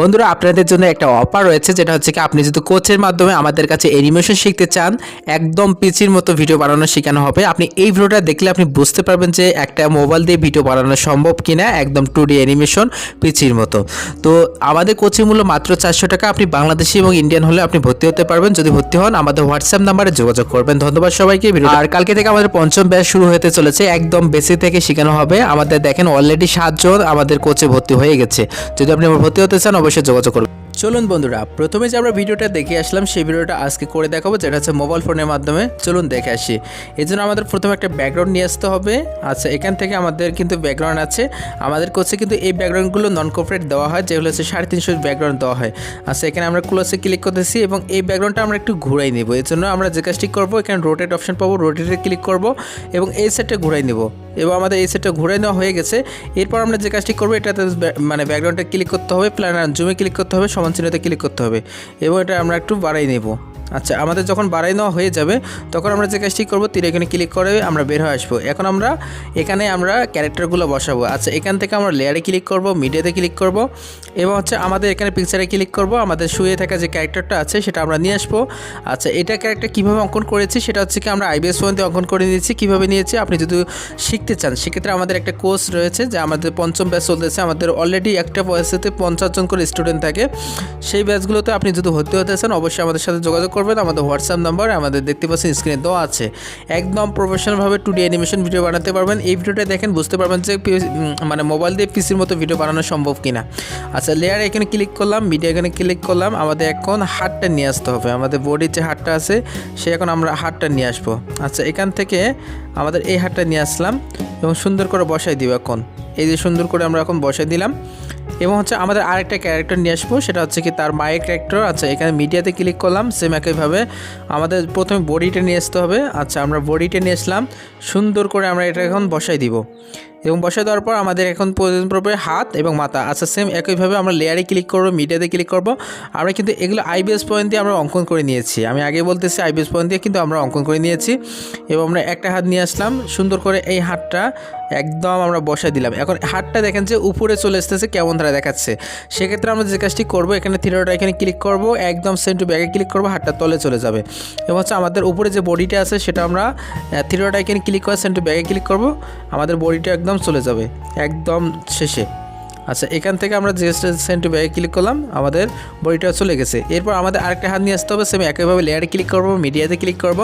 বন্ধুরা, আপনাদের জন্য একটা অফার রয়েছে, যেটা হচ্ছে কি, আপনি যদি কোচের মাধ্যমে আমাদের কাছে অ্যানিমেশন শিখতে চান, একদম পিচির মতো ভিডিও বানানো শেখানো হবে। আপনি এই ভিডিওটা দেখলে আপনি বুঝতে পারবেন যে একটা মোবাইল দিয়ে ভিডিও বানানো সম্ভব কিনা, একদম টু ডি অ্যানিমেশন পিচির মতো। তো আমাদের কোচিং মূল্য মাত্র চারশো টাকা। আপনি বাংলাদেশি এবং ইন্ডিয়ান হলে আপনি ভর্তি হতে পারবেন। যদি ভর্তি হন, আমাদের হোয়াটসঅ্যাপ নাম্বারে যোগাযোগ করবেন। ধন্যবাদ সবাইকে। আর কালকে থেকে আমাদের পঞ্চম ব্যাচ শুরু হতে চলেছে। একদম বেসিক থেকে শেখানো হবে। আমাদের দেখেন অলরেডি সাতজন আমাদের কোচে ভর্তি হয়ে গেছে। যদি আপনি ভর্তি হতে চান, অবশ্যই যোগাযোগ করবেন চলুন বন্ধুরা, প্রথমে যে আমরা ভিডিওটা দেখে আসলাম, সেই ভিডিওটা আজকে করে দেখাবো, যেটা হচ্ছে মোবাইল ফোনের মাধ্যমে। চলুন দেখে আসি। এই জন্য আমাদের প্রথমে একটা ব্যাকগ্রাউন্ড নিয়ে আসতে হবে। আচ্ছা এখান থেকে আমাদের কিন্তু ব্যাকগ্রাউন্ড আছে। আমাদের কোচে কিন্তু এই ব্যাকগ্রাউন্ডগুলো নন কর্পোরেট দেওয়া হয়, যেগুলো হচ্ছে সাড়ে তিনশো ব্যাকগ্রাউন্ড দেওয়া হয়। আচ্ছা এখানে আমরা ক্লোজে ক্লিক করতেছি এবং এই ব্যাকগ্রাউন্ডটা আমরা একটু ঘুরাই নেব। এর জন্য আমরা যে কাজটি করব, এখানে রোটেট অপশন পাবো রোটেটে ক্লিক করব এবং এই সেটটা ঘুরাই নেব। এবং আমাদের এই সেটটা ঘুরাই নেওয়া হয়ে গেছে। এরপর আমরা যে কাজটি করব, এটাতে মানে ব্যাকগ্রাউন্ডে ক্লিক করতে হবে প্ল্যানার জুমে ক্লিক করতে হবে, সমান চিহ্নতে ক্লিক করতে হবে। এবং এটা আমরা একটু বাড়াই নেব। আচ্ছা আমাদের যখন বাড়াই নেওয়া হয়ে যাবে, তখন আমরা যে কাজটি করব, তীর এখানে ক্লিক করে আমরা বের হয়ে আসব। এখন আমরা, এখানে আমরা ক্যারেক্টারগুলো বসাবো। আচ্ছা এখান থেকে আমরা লেয়ারে ক্লিক করব মিডিয়াতে ক্লিক করব, এবং হচ্ছে আমাদের এখানে পিকচারে ক্লিক করব, আমাদের শুয়ে থাকা যে ক্যারেক্টারটা আছে, সেটা আমরা নিয়ে আসব। আচ্ছা এটা ক্যারেক্টার কীভাবে অঙ্কন করেছি, সেটা হচ্ছে কি আমরা আইবিএস দিয়ে অঙ্কন করে নিয়েছি। কীভাবে নিয়েছি? আপনি যদি শিখতে চান, সেক্ষেত্রে আমাদের একটা কোর্স রয়েছে, যে আমাদের পঞ্চম ব্যাচ চলতেছে। আমাদের অলরেডি একটা বয়সেতে পঞ্চাশ জন করে স্টুডেন্ট থাকে। সেই ব্যাচগুলোতে আপনি যদি ভর্তি হতে চান, অবশ্যই আমাদের সাথে যোগাযোগ করবেন, আমাদের হোয়াটসঅ্যাপ নাম্বার আমাদের দেখতে পাচ্ছেন স্ক্রিনে দেওয়া আছে। একদম প্রফেশনালভাবে টু ডি অ্যানিমেশন ভিডিও বানাতে পারবেন। এই ভিডিওটা দেখেন, বুঝতে পারবেন যে মানে মোবাইল দিয়ে পিসির মতো ভিডিও বানানো সম্ভব কিনা। আচ্ছা লেয়ার এখানে ক্লিক করলাম মিডিয়া এখানে ক্লিক করলাম, আমাদের এখন হাটটা নিয়ে আসতে হবে। আমাদের বডির যে হাটটা আছে, সে এখন আমরা হাটটা নিয়ে আসব। আচ্ছা এখান থেকে আমাদের এই হাটটা নিয়ে আসলাম এবং সুন্দর করে বসাই দিব এখন। এই যে সুন্দর করে আমরা এখন বসাই দিলাম। এবং হচ্ছে আমাদের আরেকটা ক্যারেক্টার নিয়ে আসব, সেটা হচ্ছে কি তার মায়ের ক্যারেক্টার আচ্ছা এখানে মিডিয়াতে ক্লিক করলাম সেম একইভাবে। আমাদের প্রথমে বডিটা নিয়ে আসতে হবে। আচ্ছা আমরা বডিটা নিয়ে আসলাম। সুন্দর করে আমরা এটা এখন বসাই দিব। এবং বসাই দেওয়ার পর আমাদের এখন প্রয়োজন পড়বে হাত এবং মাথা। আচ্ছা সেম একইভাবে আমরা লেয়ারে ক্লিক করব মিডিয়াতে ক্লিক করব। আমরা কিন্তু এগুলো আইবিএস পয়েন্ট দিয়ে আমরা অঙ্কন করে নিয়েছি। আমি আগে বলতেছি আইবিএস পয়েন্ট দিয়ে কিন্তু আমরা অঙ্কন করে নিয়েছি। এবং আমরা একটা হাত নিয়ে আসলাম, সুন্দর করে এই হাতটা একদম আমরা বসাই দিলাম। এখন হাতটা দেখেন যে উপরে চলে আসতেছে, কেমন ধারা দেখাচ্ছে। সেক্ষেত্রে আমরা যে কাজটি করব, এখানে থিরোটা এখানে ক্লিক করব, একদম সেন্ট ব্যাগে ক্লিক করব, হাতটা তলে চলে যাবে। এবং হচ্ছে আমাদের উপরে যে বডিটা আছে, সেটা আমরা থিরোটা এখানে ক্লিক করে সেন্ট ব্যাগে ক্লিক করব। আমাদের বডিটা একদম চলে যাবে, একদম শেষে। আচ্ছা এখান থেকে আমরা যে সেন্ট ব্যাগে ক্লিক করলাম, আমাদের বডিটা চলে গেছে। এরপর আমাদের আরেকটা হাত নিয়ে আসতে হবে সেম একইভাবে লেয়ারে ক্লিক করব মিডিয়াতে ক্লিক করব।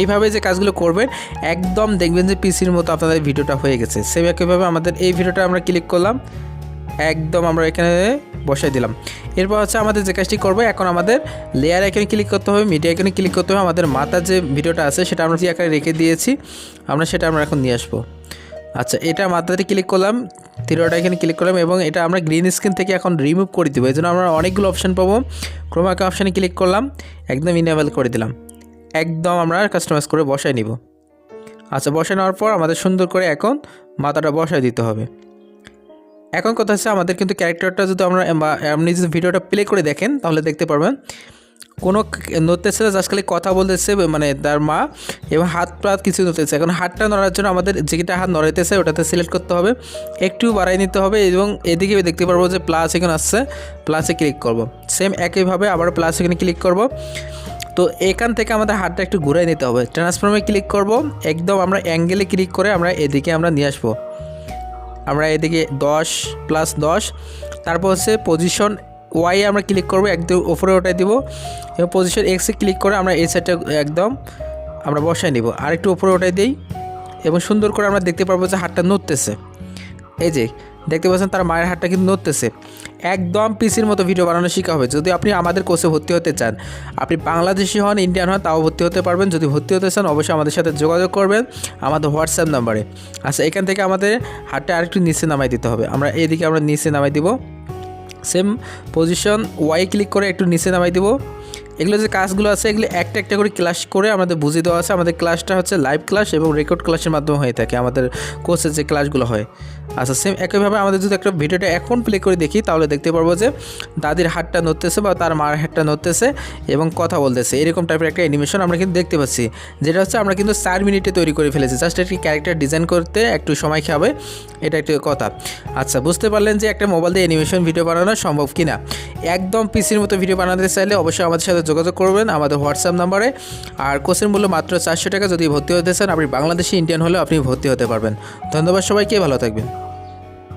এইভাবে যে কাজগুলো করবেন, একদম দেখবেন যে পিসির মতো আপনাদের ভিডিওটা হয়ে গেছে। সেম একইভাবে আমাদের এই ভিডিওটা আমরা ক্লিক করলাম, একদম আমরা এখানে বসাই দিলাম। এরপর হচ্ছে আমাদের যে কাজটি করব, এখন আমাদের লেয়ার এখানে ক্লিক করতে হবে মিডিয়া এখানে ক্লিক করতে হবে। আমাদের মাথার যে ভিডিওটা আছে, সেটা আমরা যে আকারে রেখে দিয়েছি, আমরা সেটা আমরা এখন নিয়ে আসব। আচ্ছা এটা মাথাতে ক্লিক করলাম, তিরোটা এখানে ক্লিক করলাম এবং এটা আমরা গ্রিন স্ক্রিন থেকে এখন রিমুভ করে দেবো। এই জন্য আমরা অনেকগুলো অপশান পাবো। ক্রোমাকে অপশানে ক্লিক করলাম, একদম ইনেবল করে দিলাম। একদম আমরা কাস্টমাইজ করে বসাই নিব। আচ্ছা বসায় নেওয়ার পর আমাদের সুন্দর করে এখন মাথাটা বসায় দিতে হবে। এখন কথা হচ্ছে আমাদের কিন্তু ক্যারেক্টারটা যদি আমরা আপনি যদি ভিডিওটা প্লে করে দেখেন, তাহলে দেখতে পারবেন কোনো নড়তেছে না জাস্ট খালি কথা বলতেছে মানে তার মা, এবং হাত পাত কিছু নড়তেছে। এখন হাতটা নড়ার জন্য আমাদের যেটা হাত নড়াইতেছে, ওটাতে সিলেক্ট করতে হবে। একটু বাড়াই নিতে হবে, এবং এদিকে দেখতে পারব যে প্লাস এখানে আসছে প্লাসে ক্লিক করব। সেম একইভাবে আবার প্লাস এখানে ক্লিক করব। তো এখান থেকে আমাদের হাতটা একটু ঘুরাই নিতে হবে। ট্রান্সফর্মে ক্লিক করব, একদম আমরা অ্যাঙ্গেলে ক্লিক করে আমরা এদিকে আমরা নিয়ে আসব। আমরা এদিকে দশ প্লাস দশ, তারপর হচ্ছে পজিশন ওয়াই আমরা ক্লিক করব, একদম ওপরে ওটাই দিব। এবং পজিশন এক্সে ক্লিক করে আমরা এই সাইডটা একদম আমরা বসায় নিব। আর একটু ওপরে ওটাই দিই এবং সুন্দর করে আমরা দেখতে পারব যে হাতটা নড়তেছে। এই যে, দেখতে পাচ্ছেন তার মায়ের হাতটা কিন্তু নড়তেছে। একদম পিসির মতো ভিডিও বানানো শেখা হবে। যদি আপনি আমাদের কোর্সে ভর্তি হতে চান, আপনি বাংলাদেশি হন ইন্ডিয়ান হন, তাও ভর্তি হতে পারবেন। যদি ভর্তি হতে চান, অবশ্যই আমাদের সাথে যোগাযোগ করবেন আমাদের হোয়াটসঅ্যাপ নাম্বারে আচ্ছা এখান থেকে আমাদের হাতটা আরেকটু নিচে নামাই দিতে হবে। আমরা এইদিকে আমরা নিচে নামাই দিব। সেম পজিশন ওয়াই ক্লিক করে একটু নিচে নামাই দিব। এগুলো যে কাজগুলো আছে, এগুলো একটা একটা করে ক্লাস করে আমাদের বুঝিয়ে দেওয়া আছে। আমাদের ক্লাসটা হচ্ছে লাইভ ক্লাস এবং রেকর্ড ক্লাসের মাধ্যমে হয়ে থাকে, আমাদের কোর্সের যে ক্লাসগুলো হয়। আচ্ছা সেম একইভাবে আমাদের যদি একটা ভিডিওটা এখন প্লে করে দেখি, তাহলে দেখতে পারব যে দাদির হাতটা নড়তেছে বা তার মার হাতটা নড়তেছে এবং কথা বলতেছে। এরকম টাইপের একটা অ্যানিমেশন আমরা কিন্তু দেখতে পাচ্ছি। যেটা হচ্ছে আমরা কিন্তু চার মিনিটে তৈরি করে ফেলেছি। জাস্ট একটি ক্যারেক্টার ডিজাইন করতে একটু সময় খাবে, এটা একটি কথা। আচ্ছা বুঝতে পারলেন যে একটা মোবাইল দিয়ে অ্যানিমেশন ভিডিও বানানো সম্ভব কিনা? একদম পিসির মতো ভিডিও বানাতে চাইলে অবশ্যই আমাদের সাথে যোগাযোগ করবেন আমাদের হোয়াটসঅ্যাপ নাম্বারে। আর কোর্সের মূল্য মাত্র চারশো টাকা যদি ভর্তি হতে চান, আপনি বাংলাদেশি, ইন্ডিয়ান হলেও আপনি ভর্তি হতে পারবেন। ধন্যবাদ সবাইকে, ভালো থাকবেন।